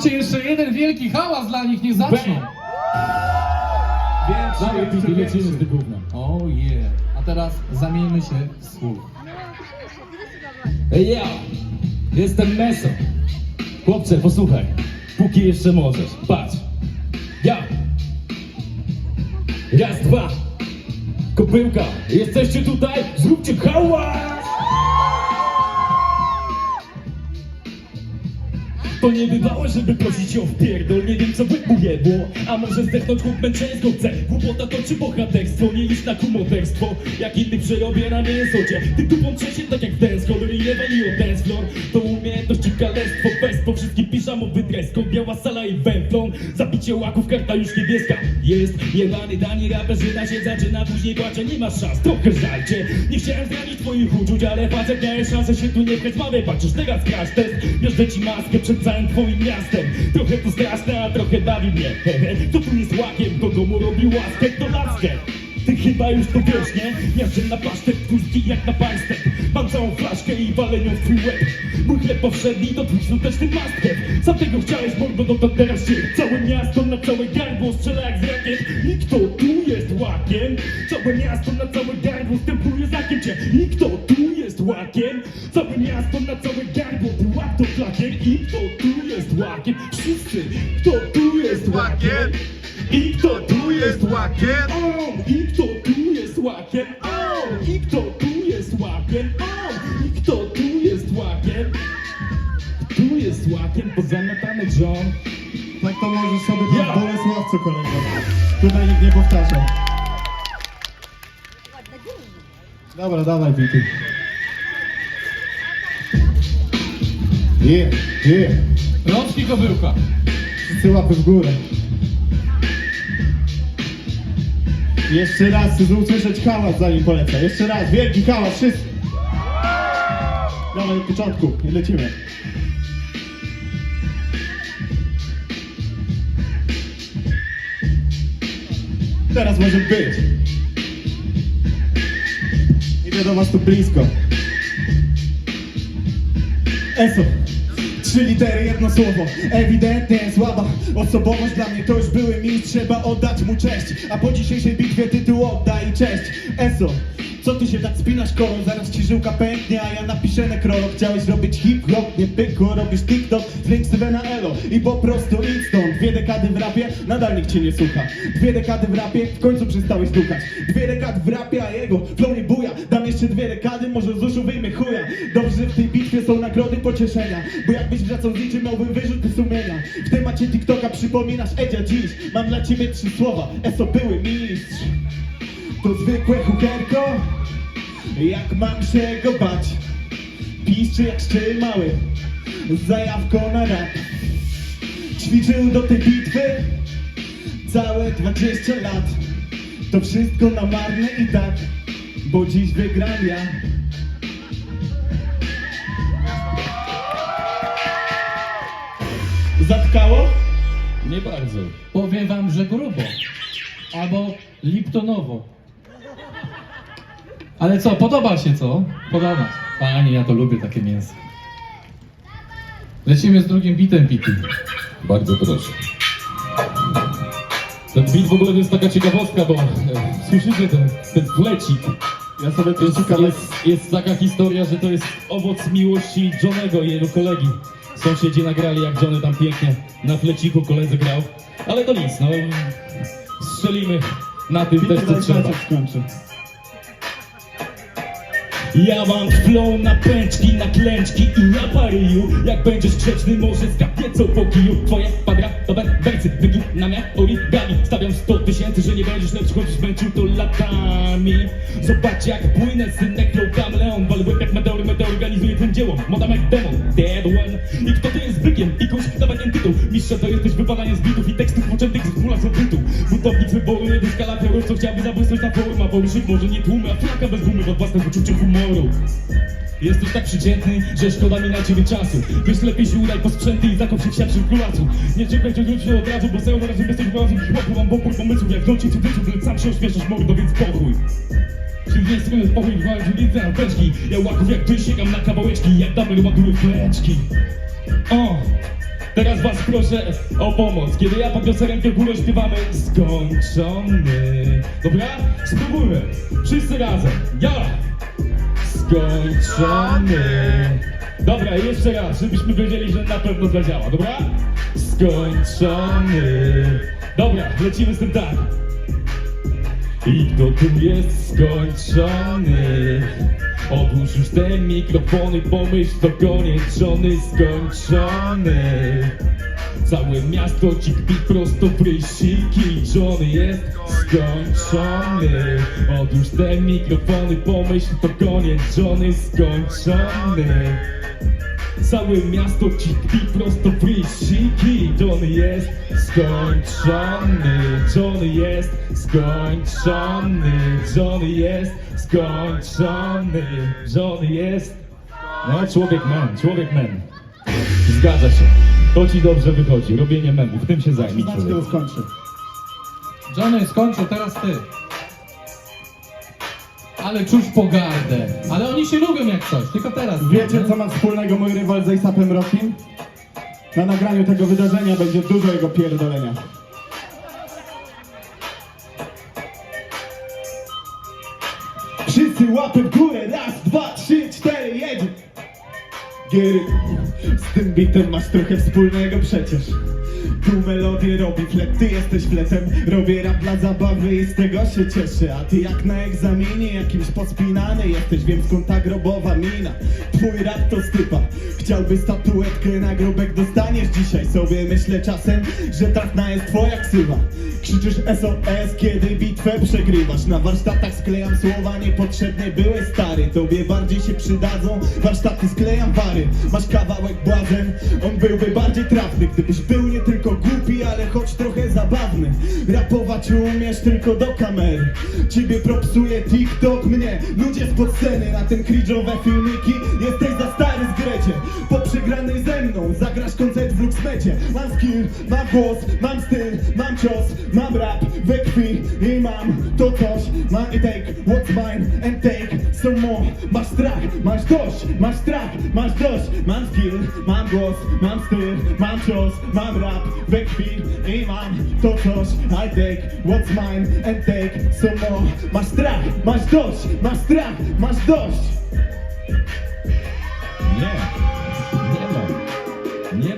Zróbcie jeszcze jeden wielki hałas dla nich, nie zaczną. Dawaj, Pity, lecimy z tym gównem. Oh yeah. A teraz zamieńmy się w słuch. Ej, ja! Jestem Meso. Chłopcze, posłuchaj. Póki jeszcze możesz. Patrz. Ja! Raz, dwa! Kopyłka! Jesteście tutaj? Zróbcie hałas! To nie bywało, żeby prosić o wpierdol. Nie wiem co wypuje, bo A może zdechnąć chłop męczeńsko chce Głupota to czy bohaterstwo? Nie iść na kumoterstwo. Jak inny przerobię na mięsocie Ty tupą trzecie tak jak dance Kolor i lewa i o dance floor. To umiejętność i kalerstwo. Bez po wszystkim piżamowy dres Kod biała sala i węflon Zabicie łaków, karta już niebieska. Jest jebany dani raperzyna się zaczyna Później płacze, nie masz szans, trochę żalcie. Nie chciałem zranić twoich uczuć Ale facet miałeś szansę się tu nie wkręć Mamy, patrzysz teraz crash test. Miażdżę ci maskę przed całym twoim miastem. Trochę to straszne, a trochę bawi mnie. To tu jest łakiem, to komu robi łaskę To laskę. Ty chyba już to wiesz, nie? Miażdżę na pasztet, twój jak na państek Mam całą flaszkę i walę nią w twój łeb. Mój chleb powszedni to twój świąteczny Sam tego chciałeś, mordo, no to teraz się Całe miasto na całe gardło strzela jak z rakiet. I kto tu Wszyscy, kto tu jest łakiem? I kto tu jest łakiem? I kto tu jest łakiem? I kto tu jest łakiem? I kto tu jest łakiem? Tu jest łakiem pozamiatany John. Tak to możesz sobie w Bolesławcu kolego. Tutaj nikt nie powtarza. Dobra, dawaj Pity. Yeah, yeah. Rączki kobyłka. Wszyscy łapy w górę. Jeszcze raz chcę usłyszeć hałas zanim polecę. Jeszcze raz, wielki hałas, wszyscy. Dawaj od początku i lecimy. Teraz może być. Idę do was tu blisko. ESO. Trzy litery, jedno słowo, ewidentnie słaba Osobowość. Dla mnie to już były mistrz, trzeba oddać mu cześć. A po dzisiejszej bitwie tytuł oddaj cześć. ESO, co ty się tak spinasz koro? Zaraz ci żyłka pęknie, a ja napiszę nekrolog. Chciałeś robić hip-hop, nie pyko, robisz TikTok. Zlink sobie na elo i po prostu idź stąd. Dwie dekady w rapie, nadal nikt cię nie słucha. Dwie dekady w rapie, w końcu przestałeś dukać Dwie dekady w rapie, a jego flow nie buja. Dam jeszcze dwie dekady, może z uszu wyjmę chuja. Dobrze, w tej bitwie są nagrody pocieszenia Bo jakbyś wracał z niczym, miałbym wyrzuty sumienia. W temacie TikToka przypominasz Edzia dziś. Mam dla ciebie trzy słowa, Eso były mistrz. To zwykłe hukerko. Jak mam się go bać? Piszczy jak szczyl mały. Zajawko na rap. Ćwiczył do tej bitwy Całe 20 lat. To wszystko na marne i tak Bo dziś wygram ja Zatkało? Nie bardzo. Powiem wam, że grubo. Albo Liptonowo. Ale co, podoba się co? Podoba. Panie, ja to lubię takie mięso. Lecimy z drugim bitem pity. Bardzo proszę. Ten beat w ogóle to jest taka ciekawostka, bo e, słyszycie ten, ten flecik. Ja sobie To jest, szukam jest, jest taka historia, że to jest owoc miłości Johnego i jego kolegi. Sąsiedzi nagrali, jak Johnny tam pięknie na fleciku koledzy grał. Ale to nic, no. Strzelimy na tym też, co trzeba. skończy. Ja mam flow na pęczki, na klęczki i na paryju Jak będziesz grzeczny, może skapie co po kiju Twoje padra to wersy, wyginania origami Stawiam 100 tysięcy, że nie będziesz lepszy, choć zmęczył to latami Zobacz jak płynę, synek flow kameleon Wal łeb jak meteor, meteor organizuje tym dzieło. Modam jak demon, dead one. I kto to jest bykiem? Ikuś, dawaj ten tytuł. Mistrza to jesteś wypadanie z bitów i tekstów poczętych z chmula z odbytu. Budownik wyboru, jeden skalatorów, co chciałby zabłysnąć na forum A poruszyć może nie tłumy, a flaka bez gumy od własne poczucie humoru. Jesteś tak przeciętny, że szkoda mi na ciebie czasu. Wiesz, lepiej się udaj po sprzęty i zakop się w siatrzy w kulacu Nie czekaj, że wrócisz od razu, bo cały razu jesteś głazem Chłopu mam popór pomysłów, jak w nocy cudzysłów Lecz sam się ośmieszasz mordo, więc pokój Strony pokój, walczy widzę na teczki Ja łaków jak ty sięgam na kawałeczki Jak damer ładuję fleczki O, Teraz was proszę o pomoc. Kiedy ja podniosę rękę w górę, śpiewamy skończony. Dobra? Spróbujmy. Wszyscy razem. Ja! Skończony. Dobra, jeszcze raz, żebyśmy wiedzieli, że na pewno zadziała, dobra? Skończony. Dobra, lecimy z tym tak. Kto tu jest skończony? Odłóż już te mikrofony, pomyśl to koniec, żony skończony. Całe miasto ci kpi prosto w rysiki, żony jest skończony. Odłóż te mikrofony, pomyśl to koniec, żony skończony. Całe miasto ci kpi prosto w rysiki Johnny jest skończony Johnny jest skończony Johnny jest skończony Johnny jest No człowiek man, człowiek man Zgadza się To ci dobrze wychodzi, robienie memów, tym się zajmij Znaczy, człowiek skończy. Johnny skończył, teraz ty. Ale czuć pogardę. Ale oni się lubią jak coś, tylko teraz. Wiecie, co ma wspólnego mój rywal z ASAPem Rockim? Na nagraniu tego wydarzenia będzie dużo jego pierdolenia. Wszyscy łapy w górę, raz, dwa, trzy, cztery, jedzie! Giery, z tym bitem masz trochę wspólnego przecież Tu melodię robi flet, ty jesteś fletem Robię rap dla zabawy i z tego się cieszę. A ty jak na egzaminie jakimś pospinany jesteś Wiem skąd ta grobowa mina. Twój rap to stypa. Chciałby statuetkę na grobek dostaniesz dzisiaj. Sobie myślę czasem, że trafna jest twoja ksywa. Krzyczysz SOS, kiedy bitwę przegrywasz. Na warsztatach sklejam słowa niepotrzebne były stary. Tobie bardziej się przydadzą warsztaty sklejam wary. Masz kawałek błazen, on byłby bardziej trafny Gdybyś był nie tylko głupi, ale choć trochę zabawny. Rapować umiesz tylko do kamery. Ciebie propsuje TikTok, mnie ludzie spod sceny. Na tym cringe'owe filmiki, Mam skill, mam głos, mam styl, mam cios Mam rap we krwi i mam to coś. Mam i take what's mine and take some more. Masz strach, masz dość, masz strach, masz dość. Mam skill, mam głos, mam styl, mam cios Mam rap we krwi i mam to coś. I take what's mine and take some more. Masz strach, masz dość, masz strach, masz dość. Nie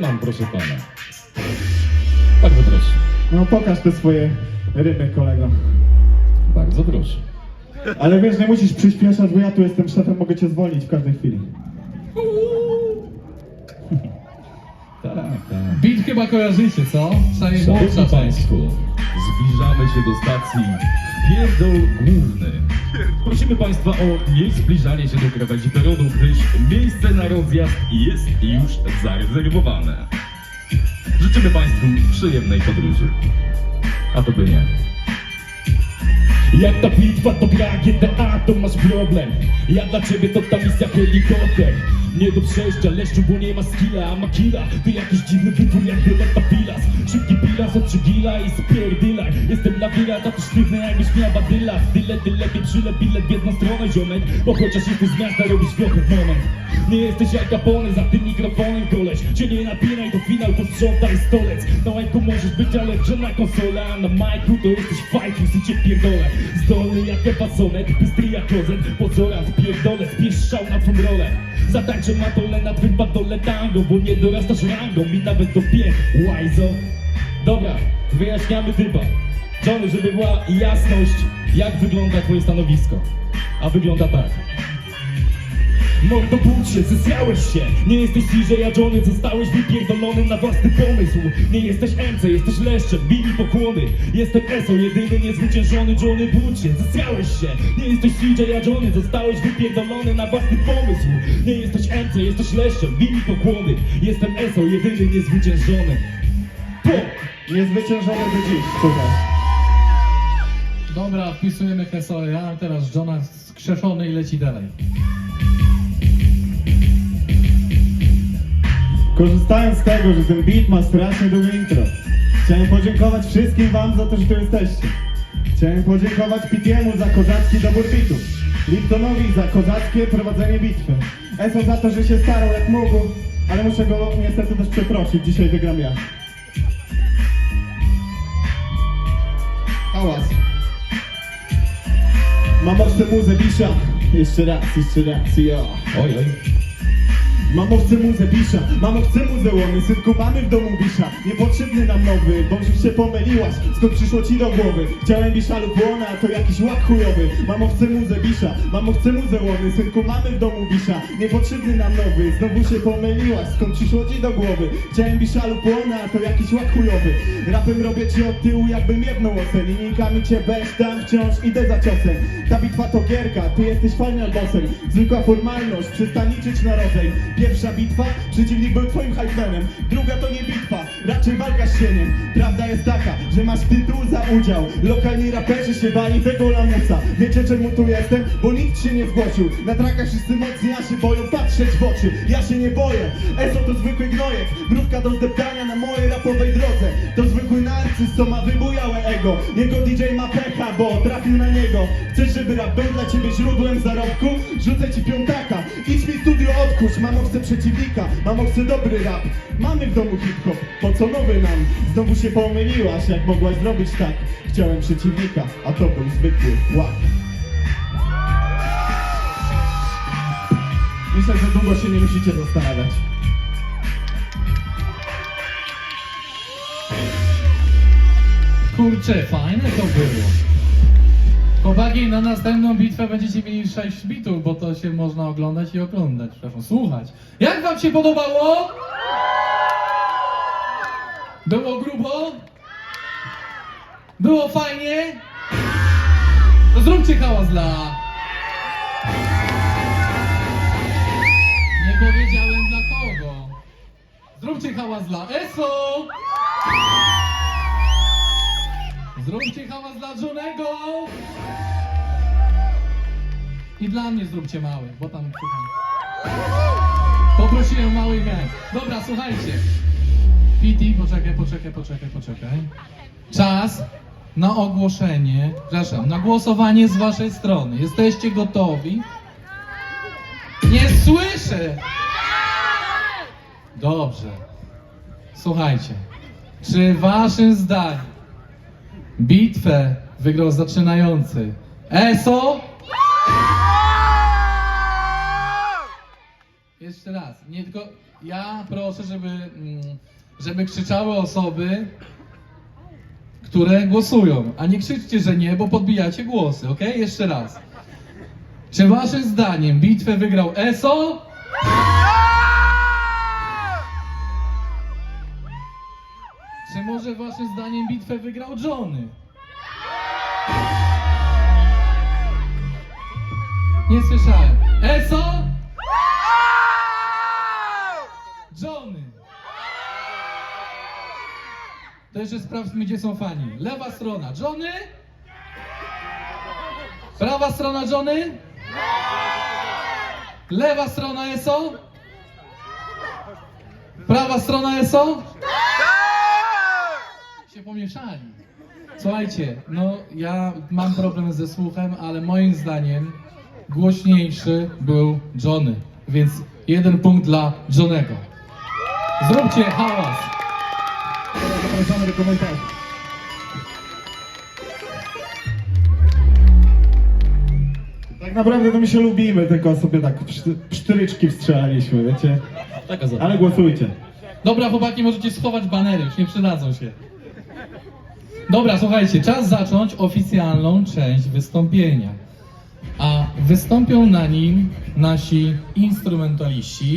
mam proszę pana. Bardzo proszę. No pokaż te swoje rymy kolego. Bardzo proszę. Ale wiesz, nie musisz przyspieszać, bo ja tu jestem szefem, mogę cię zwolnić w każdej chwili. Tak, tak. Beat chyba kojarzycie, co? Przynajmniej Szanowni młodsza część. Zbliżamy się do stacji Pierdol Główny. Prosimy Państwa o niezbliżanie się do krawędzi peronu, gdyż miejsce na rozjazd jest już zarezerwowane. Życzymy Państwu przyjemnej podróży. A to by nie. Jak ta bitwa to gra GTA, to masz problem Ja dla ciebie to ta misja helikopter Nie do przejścia, leszczu, bo nie ma skilla. Ma killa, ty jakiś dziwny wytwór jak Violetta Pilas Szybki pilas od gila i spierdylaj. Jestem na wila, tak sztywny jakbyś miał badyla. Tyle, tyle, pieczyle, bilet w jedną stronę, ziomek. Bo chociaż jesteś z miasta, robisz trochę w moment. Nie jesteś jak Capone, za tym mikrofonem koleś. Cię nie napinaj, to finał, posprzątaj stolec. Na łajku możesz być, ale że na konsolę A na majku to jesteś fajkus i cię pierdolę. Zdolny jak epasonet, bystry jak kozet Pozora pierdolę, spiesz szał na twą rolę Zatańczę na dole, na twym padole tango Bo nie dorastasz rangą mi nawet do piech Łajzo. Dobra, wyjaśniamy typa Johnny, żeby była jasność Jak wygląda twoje stanowisko? A wygląda tak Mordo budź się, zesrałeś się. Nie jesteś a Johnny Zostałeś wypierdolony na własny pomysł. Nie jesteś MC, jesteś leszczem Bili pokłony. Jestem Eso, jedyny niezwyciężony Johnny budź się, zesrałeś się. Nie jesteś a Johnny Zostałeś wypierdolony na własny pomysł. Nie jesteś MC, jesteś leszczem Bili pokłony. Jestem Eso, jedyny niezwyciężony. Po! Niezwyciężony do dziś, słuchaj. Dobra, wpisujemy Hesoe. Ja mam teraz Johna skrzeszony i leci dalej. Korzystając z tego, że ten beat ma strasznie długie intro Chciałem podziękować wszystkim wam za to, że tu jesteście Chciałem podziękować Pitiemu za kozacki dobór bitów Liptonowi za kozackie prowadzenie bitwy Eso za to, że się starał jak mógł ale muszę go niestety też przeprosić. Dzisiaj wygram ja. Hałas. Mamo, chcę muzę bisza. Jeszcze raz, jeszcze raz, jo. Oj, oj. Mamo, chcę muzę bisza, mamo, chcę muzę łony Synku, mamy w domu bisza, niepotrzebny nam nowy Bo już się pomyliłaś, skąd przyszło ci do głowy? Chciałem bisza lub łona, to jakiś łak chujowy. Mamo, chcę muzę bisza, mamo, chcę muzę łony Synku, mamy w domu bisza, niepotrzebny nam nowy Znowu się pomyliłaś, skąd przyszło ci do głowy? Chciałem bisza lub łona, to jakiś łak chujowy. Rapem robię ci od tyłu, jakbym jedną ocen Linijkami cię tam wciąż idę za ciosem. Ta bitwa to gierka, ty jesteś final bossem. Zwykła formalność, przestań liczyć na rodzaj Pierwsza bitwa, przeciwnik był twoim hypemenem Druga to nie bitwa, raczej walka z cieniem Prawda jest taka, że masz tytuł za udział. Lokalni raperzy się bali tego lamusa. Wiecie czemu tu jestem? Bo nikt się nie zgłosił. Na trakach wszyscy mocni, a się boją patrzeć w oczy. Ja się nie boję, Eso to zwykły gnojek. Mrówka do zdeptania na mojej rapowej drodze. To zwykły narcyz, co ma wybujałe ego. Jego DJ ma bo trafił na niego. Chcesz, żeby rap był dla ciebie źródłem zarobku? Rzucę ci piątaka, idź mi studio odkurz Mamo chce przeciwnika, mamo chce dobry rap. Mamy w domu hip-hop, po co nowy nam? Znowu się pomyliłaś, jak mogłaś zrobić tak? Chciałem przeciwnika, a to był zwykły łap. Myślę, że długo się nie musicie zastanawiać. Kurczę, fajne to było. Chłopaki, na następną bitwę będziecie mieli 6 bitów, bo to się można oglądać i oglądać, przepraszam, słuchać. Jak wam się podobało? Było grubo? Było fajnie? To zróbcie hałas dla... Nie powiedziałem dla kogo. Zróbcie hałas dla ESO! Zróbcie hałas dla Johnego! I dla mnie zróbcie mały, bo tam słucham. Poprosiłem mały gang. Dobra, słuchajcie. Piti, poczekaj, poczekaj, poczekaj, poczekaj. Czas na ogłoszenie, przepraszam, na głosowanie z waszej strony. Jesteście gotowi? Nie słyszę! Dobrze. Słuchajcie. Czy waszym zdaniem bitwę wygrał zaczynający ESO? Jeszcze raz, nie tylko. Ja proszę, żeby, mm, żeby krzyczały osoby, które głosują. A nie krzyczcie, że nie, bo podbijacie głosy, ok? Jeszcze raz. Czy waszym zdaniem bitwę wygrał ESO? Czy może waszym zdaniem bitwę wygrał Johnny? Nie słyszałem. ESO? To jeszcze sprawdźmy, gdzie są fani. Lewa strona Johnny. Prawa strona Johnny. Lewa strona ESO. Prawa strona ESO. Się pomieszali. Słuchajcie, no ja mam problem ze słuchem, ale moim zdaniem głośniejszy był Johnny, więc jeden punkt dla Johnego. Zróbcie hałas. Zapraszamy do komentarzy Tak naprawdę to my się lubimy, tylko sobie tak pszty- psztyryczki wstrzelaliśmy, wiecie? Taka. Ale głosujcie. Dobra, chłopaki, możecie schować banery, już nie przydadzą się. Dobra, słuchajcie, czas zacząć oficjalną część wystąpienia. A wystąpią na nim nasi instrumentaliści.